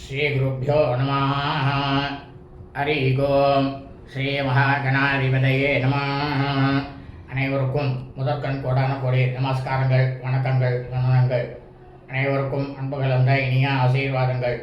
ஸ்ரீகுருப்போ நம ஹரி ஓம். ஸ்ரீ மகாகணாதிபதையே நம அனைவருக்கும் முதற்கண் கோடான கோடி நமஸ்காரங்கள் வணக்கங்கள் வந்தனங்கள். அனைவருக்கும் அன்பு கலந்த இனிய ஆசீர்வாதங்கள்.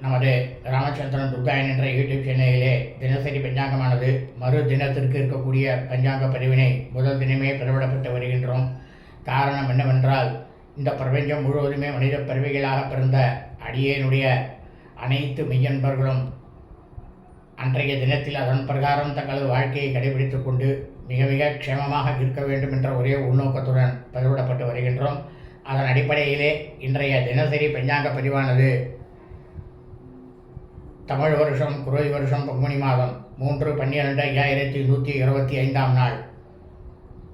நமது ராமச்சந்திரன் துர்காயன் என்ற யூடியூப் சேனலிலே தினசரி பஞ்சாங்கமானது மறு தினத்திற்கு இருக்கக்கூடிய பஞ்சாங்க பதிவினை முதல் தினமே பெறவிடப்பட்டு வருகின்றோம். காரணம் என்னவென்றால் இந்த பிரபஞ்சம் முழுவதுமே மனித பறவைகளாக பிறந்த அடியேனுடைய அனைத்து மெய்யன்பர்களும் அன்றைய தினத்தில் அதன் பிரகாரம் தங்களது வாழ்க்கையை கடைபிடித்துக் கொண்டு மிக மிக க்ஷேமமாக இருக்க வேண்டும் என்ற ஒரே உள்நோக்கத்துடன் பதிவிடப்பட்டு வருகின்றோம். அதன் அடிப்படையிலே இன்றைய தினசரி பஞ்சாங்க பதிவானது தமிழ் வருஷம் குரோதி வருஷம் பங்குனி மாதம் மூன்று பன்னிரெண்டு ஐயாயிரத்தி நூற்றி இருபத்தி ஐந்தாம் நாள்.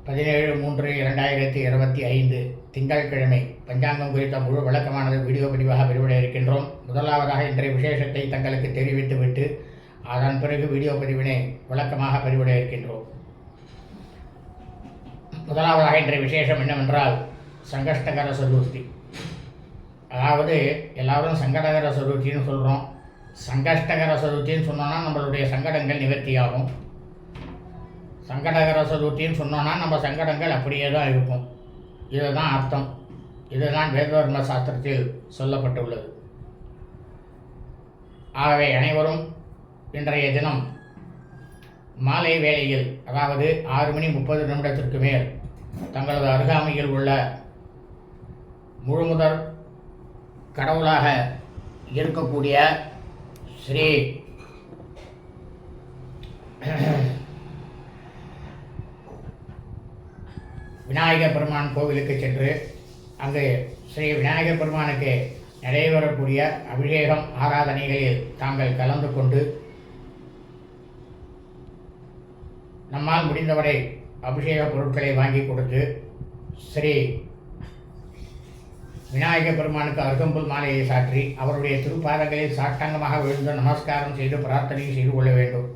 பதினேழு மூன்று இரண்டாயிரத்தி இருபத்தி ஐந்து திங்கட்கிழமை பஞ்சாங்கம் குறித்த முழு விளக்கமானது வீடியோ பதிவாக வெளிவிட இருக்கின்றோம் முதலாவதாக இன்றைய விசேஷத்தை தங்களுக்கு தெரிவித்துவிட்டு அதன் பிறகு வீடியோ பதிவினை விளக்கமாக பதிவிட இருக்கின்றோம் முதலாவதாக இன்றைய விசேஷம் என்னவென்றால் சங்கஷ்டகர சதுர்த்தி. அதாவது எல்லாரும் சங்கடகர சதுர்த்தின்னு சொல்கிறோம் சங்கஷ்டகர சதுர்த்தின்னு சொன்னோன்னா நம்மளுடைய சங்கடங்கள் நிவர்த்தியாகும். சங்கடகர சதுர்த்தின்னு சொன்னோன்னா நம்ம சங்கடங்கள் அப்படியே தான் இருக்கும். இதுதான் அர்த்தம். இதுதான் வேதவர்ம சாஸ்திரத்தில் சொல்லப்பட்டுள்ளது. ஆகவே அனைவரும் இன்றைய தினம் மாலை வேளையில் அதாவது ஆறு மணி முப்பது நிமிடத்திற்கு மேல் தங்களது அருகாமையில் உள்ள முழுமுதற் கடவுளாக இருக்கக்கூடிய ஸ்ரீ விநாயகர் பெருமான் கோவிலுக்கு சென்று அங்கு ஸ்ரீ விநாயகர் பெருமானுக்கு நடைபெறக்கூடிய அபிஷேகம் ஆராதனைகளில் தாங்கள் கலந்து கொண்டு நம்மால் முடிந்தவரை அபிஷேக பொருட்களை வாங்கி கொடுத்து ஸ்ரீ விநாயகர் பெருமானுக்கு அருகம்புல் மாலையை சாற்றி அவருடைய திருப்பாதங்களில் சாட்டங்கமாக விழுந்து நமஸ்காரம் செய்து பிரார்த்தனை செய்து கொள்ள வேண்டும்.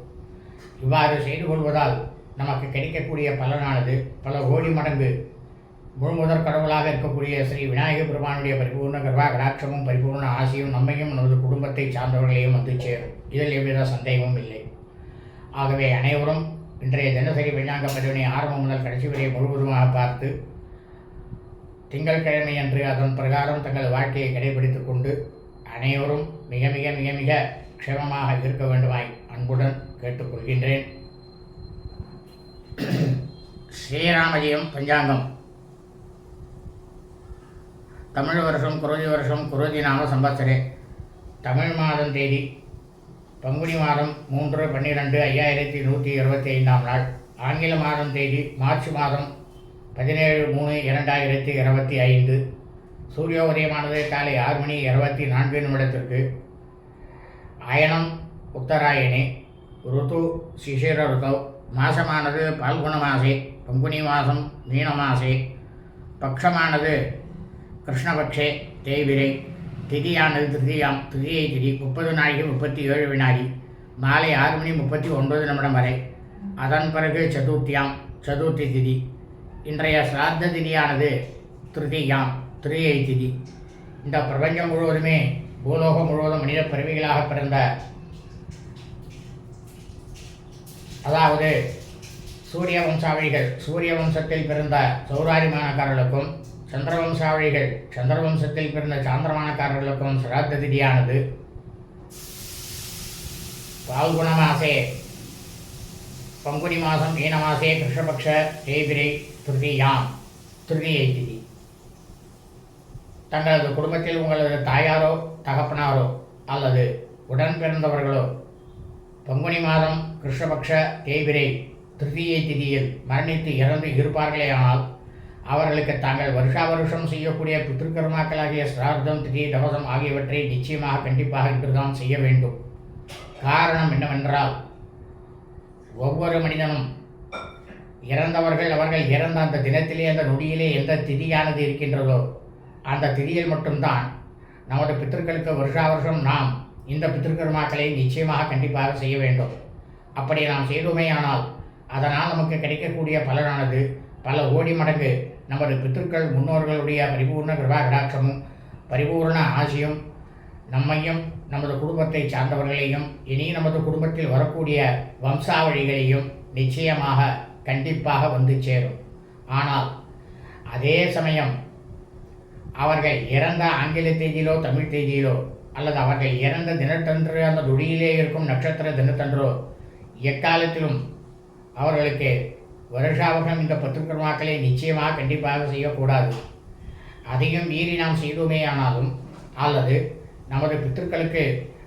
இவ்வாறு செய்து கொள்வதால் நமக்கு கிடைக்கக்கூடிய பலனானது பல கோடி மடங்கு முழுமுதற் கடவுளாக இருக்கக்கூடிய ஸ்ரீ விநாயக பெருமானுடைய பரிபூர்ண கர்வா கடாட்சமும் பரிபூர்ண ஆசையும் நம்மையும் நமது குடும்பத்தை சார்ந்தவர்களையும் வந்து சேரும். இதில் எவ்வித சந்தேகமும் இல்லை. ஆகவே அனைவரும் இன்றைய தினசரி பஞ்சாங்க பதிவினை ஆரம்பம் முதல் கடைசி வரை முழுவதுமாக பார்த்து திங்கட்கிழமை அன்று அதன் பிரகாரம் தங்கள் வாழ்க்கையை கடைபிடித்துக் கொண்டு அனைவரும் மிக மிக மிக மிக க்ஷேமமாக இருக்க வேண்டுமாய் அன்புடன் கேட்டுக்கொள்கின்றேன். ஸ்ரீராமஜயம் பஞ்சாங்கம். தமிழ் வருஷம் குரோதி வருஷம் குரோதி நாம சம்பத்சரே தமிழ் மாதம் தேதி பங்குனி மாதம் மூன்று பன்னிரெண்டு ஐயாயிரத்தி நூற்றி இருபத்தி ஐந்தாம் நாள். ஆங்கில மாதம் தேதி மார்ச் மாதம் பதினேழு மூணு இரண்டாயிரத்தி இருபத்தி ஐந்து. சூரிய உதயமானது காலை ஆறு மணி இருபத்தி நான்கு நிமிடத்திற்கு. அயனம் உத்தராயணி ருத்து சிசிர ருதோ மாசமானது பால்குண மாசே பங்குனி மாதம் மீன மாசே பக்ஷமானது கிருஷ்ணபக்ஷே தேய்பிரை திதியானது திருதியாம் திருதியை திதி முப்பது நாளைக்கு முப்பத்தி ஏழு வினாடி மாலை ஆறு மணி முப்பத்தி ஒன்பது நிமிடம் வரை. அதன் பிறகு சதுர்த்தியாம் சதுர்த்தி திதி. இன்றைய சிராத்த திதியானது திருதியாம் திருதியை திதி. இந்த பிரபஞ்சம் முழுவதுமே பூலோகம் முழுவதும் மனித பிறவிகளாக பிறந்த அதாவது சூரிய வம்சாவளிகள் சூரிய வம்சத்தில் பிறந்த சௌராரிமானக்காரர்களுக்கும் சந்திரவம்சாவளிகள். சந்திரவம்சத்தில் பிறந்த சாந்திரமானக்காரர்களுக்கும் சிராத்த திதியானது பால்குண மாசே பங்குனி மாதம் மீன மாசே கிருஷ்ணபக்ஷ தேய்பிரை திருதியாம் திருதியை திதி. தங்களது குடும்பத்தில் உங்களது தாயாரோ தகப்பனாரோ அல்லது உடன் பிறந்தவர்களோ பங்குனி மாதம் கிருஷ்ணபக்ஷ தேய்பிரை திருதியை திதியில் மரணித்து இறந்து இருப்பார்களேயானால் அவர்களுக்கு தாங்கள் வருஷா வருஷம் செய்யக்கூடிய பித்திருக்கர்மாக்களாகிய சிரார்த்தம் திதி தவசம் ஆகியவற்றை நிச்சயமாக கண்டிப்பாக இன்றுதான் செய்ய வேண்டும். காரணம் என்னவென்றால் ஒவ்வொரு மனிதனும் இறந்தவர்கள் அவர்கள் இறந்த அந்த தினத்திலே அந்த நொடியிலே எந்த திதியானது இருக்கின்றதோ அந்த திதியில் மட்டும்தான் நமது பித்திருக்களுக்கு வருஷா வருஷம் நாம் இந்த பித்திருக்கர்மாக்களை நிச்சயமாக கண்டிப்பாக செய்ய வேண்டும். அப்படி நாம் செய்தோமேயானால் அதனால் நமக்கு கிடைக்கக்கூடிய பலனானது பல ஓடி மடங்கு நமது பித்திருக்கள் முன்னோர்களுடைய பரிபூர்ண கிருபாகடாட்சமும் பரிபூர்ண ஆசியும் நம்மையும் நமது குடும்பத்தை சார்ந்தவர்களையும் இனி நமது குடும்பத்தில் வரக்கூடிய வம்சாவழிகளையும் நிச்சயமாக கண்டிப்பாக வந்து சேரும். ஆனால் அதே சமயம் அவர்கள் இறந்த ஆங்கில தேதியிலோ தமிழ் தேதியிலோ அல்லது அவர்கள் இறந்த தினத்தன்று அந்த துடியிலே இருக்கும் நட்சத்திர தினத்தன்றோ எக்காலத்திலும் அவர்களுக்கு வருஷாவகம் இந்த பத்திரிகர்மாக்களை நிச்சயமாக கண்டிப்பாக செய்யக்கூடாது. அதையும் மீறி நாம் செய்தோமேயானாலும் அல்லது நமது பித்திருக்களுக்கு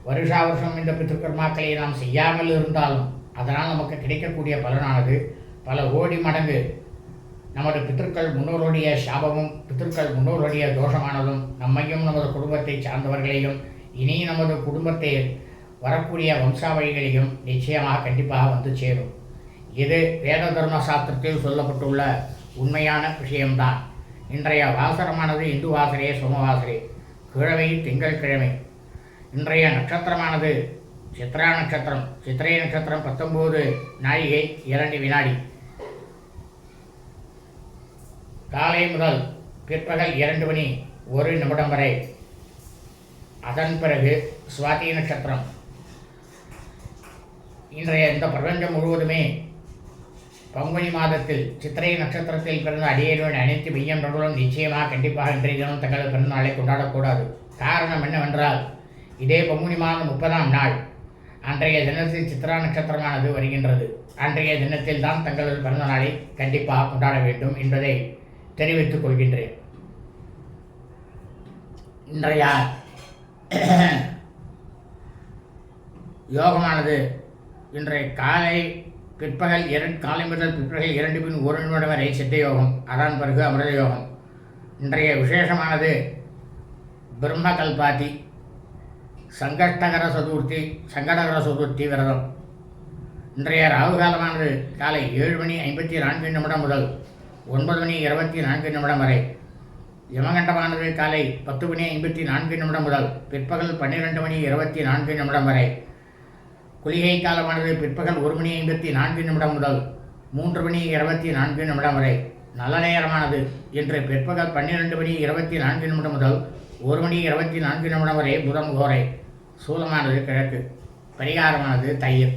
வருஷா வருஷம் இந்த பித்திருக்கர்மாக்களை நாம் செய்யாமல் இருந்தாலும் அதனால் நமக்கு கிடைக்கக்கூடிய பலனானது பல கோடி மடங்கு. நமது பித்திருக்கள் முன்னோருடைய சாபமும் பித்திருக்கள் முன்னோருடைய தோஷமானதும் நம்மையும் நமது குடும்பத்தை சார்ந்தவர்களையும் இனி நமது குடும்பத்தை வரக்கூடிய வம்சாவழிகளையும் நிச்சயமாக கண்டிப்பாக வந்து சேரும். இது வேத தர்ம சாஸ்திரத்தில் சொல்லப்பட்டுள்ள உண்மையான விஷயம்தான். இன்றைய வாசரமானது இந்து வாசரே சோமவாசரே. கிழமை திங்கள் கிழமை. இன்றைய நட்சத்திரமானது சித்ரா நட்சத்திரம் சித்திரை நட்சத்திரம் பத்தொம்போது நாழிகை இரண்டு வினாடி. காலை முதல் பிற்பகல் இரண்டு மணி ஒரு நிமிடம் வரை. அதன் பிறகு சுவாதி நட்சத்திரம். இன்றைய இந்த பிரபஞ்சம் முழுவதுமே பங்குனி மாதத்தில் சித்திரை நட்சத்திரத்தில் பிறந்த அடியேறுவன் அனைத்து மெய்யன்றர்களும் நிச்சயமாக கண்டிப்பாக இன்றைய தினம் தங்களது பிறந்தநாளை கொண்டாடக்கூடாது. காரணம் என்னவென்றால் இதே பங்குனி மாதம் முப்பதாம் நாள். அன்றைய தினத்தில் சித்ரா நட்சத்திரமானது வருகின்றது. அன்றைய தினத்தில் தான் தங்களது பிறந்த நாளை கண்டிப்பாக கொண்டாட வேண்டும் என்பதை தெரிவித்துக் கொள்கின்றேன். இன்றைய யோகமானது இன்றைய காலை பிற்பகல் இரண்டு காலை முதல் பிற்பகல் இரண்டு பின் ஒரு நிமிடம் வரை சித்த யோகம் பிறகு அமிர்த யோகம் இன்றைய விசேஷமானது பிரம்ம கல்பாதி சங்கஷ்டகர சதுர்த்தி சங்கடகர சதுர்த்தி விரதம். இன்றைய ராகு காலமானது காலை ஏழு மணி ஐம்பத்தி நான்கு நிமிடம் முதல் ஒன்பது மணி இருபத்தி நான்கு நிமிடம் வரை. யமகண்டமானது காலை பத்து மணி ஐம்பத்தி நான்கு நிமிடம் முதல் பிற்பகல் பன்னிரெண்டு மணி இருபத்தி நான்கு நிமிடம் வரை. குளிகை காலமானது பிற்பகல் ஒரு மணி ஐம்பத்தி நான்கு நிமிடம் முதல் மூன்று மணி இருபத்தி நான்கு நிமிடம் வரை நல்ல நேரமானது இன்று பிற்பகல் பன்னிரெண்டு மணி இருபத்தி நான்கு நிமிடம் முதல் ஒரு மணி இருபத்தி நான்கு நிமிடம் வரை புதன் கோரை சூலமானது கிழக்கு. பரிகாரமானது தயிர்.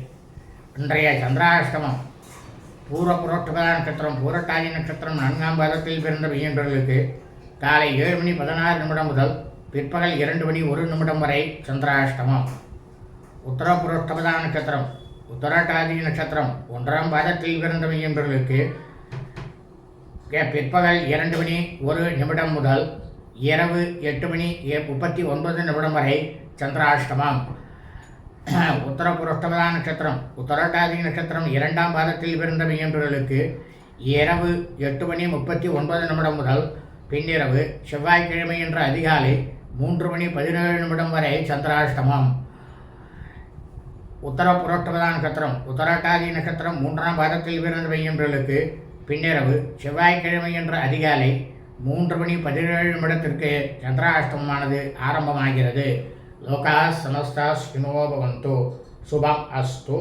இன்றைய சந்திராஷ்டமம். பூர்வ புரோட்டபா நட்சத்திரம் பூரட்டாதி நட்சத்திரம் நான்காம் பாதத்தில் பிறந்த மெய்யன்றர்களுக்கு காலை ஏழு மணி பதினாறு நிமிடம் முதல் பிற்பகல் இரண்டு மணி ஒரு நிமிடம் வரை சந்திராஷ்டமம். உத்தரபுரஷ்டபதா நட்சத்திரம் உத்தராட்டாதி நட்சத்திரம் ஒன்றாம் பாதத்தில் பிறந்த மையம்பர்களுக்கு பிற்பகல் இரண்டு மணி ஒரு நிமிடம் முதல் இரவு எட்டு மணி முப்பத்தி ஒன்பது நிமிடம் வரை சந்திராஷ்டமம். உத்தரபுரோஷ்டமதான நட்சத்திரம் உத்தரட்டாதி நட்சத்திரம் இரண்டாம் பாதத்தில் பிறந்த மையம்பர்களுக்கு இரவு எட்டு மணி முப்பத்தி ஒன்பது நிமிடம் முதல் பின்னிரவு செவ்வாய்க்கிழமை என்ற அதிகாலை மூன்று மணி பதினேழு நிமிடம் வரை சந்திராஷ்டமம். உத்தர புரோட்டமதா நட்சத்திரம். உத்தரட்டாதி நட்சத்திரம் மூன்றாம் பாதத்தில் பிறந்த மெய்யன்பர்களுக்கு பின்னிரவு செவ்வாய்க்கிழமை என்ற அதிகாலை மூன்று மணி பதினேழு நிமிடத்திற்கு சந்திராஷ்டமமானது ஆரம்பமாகிறது. லோகா சமஸ்தா ஸ்வினோ சுபம் அஸ்தோ.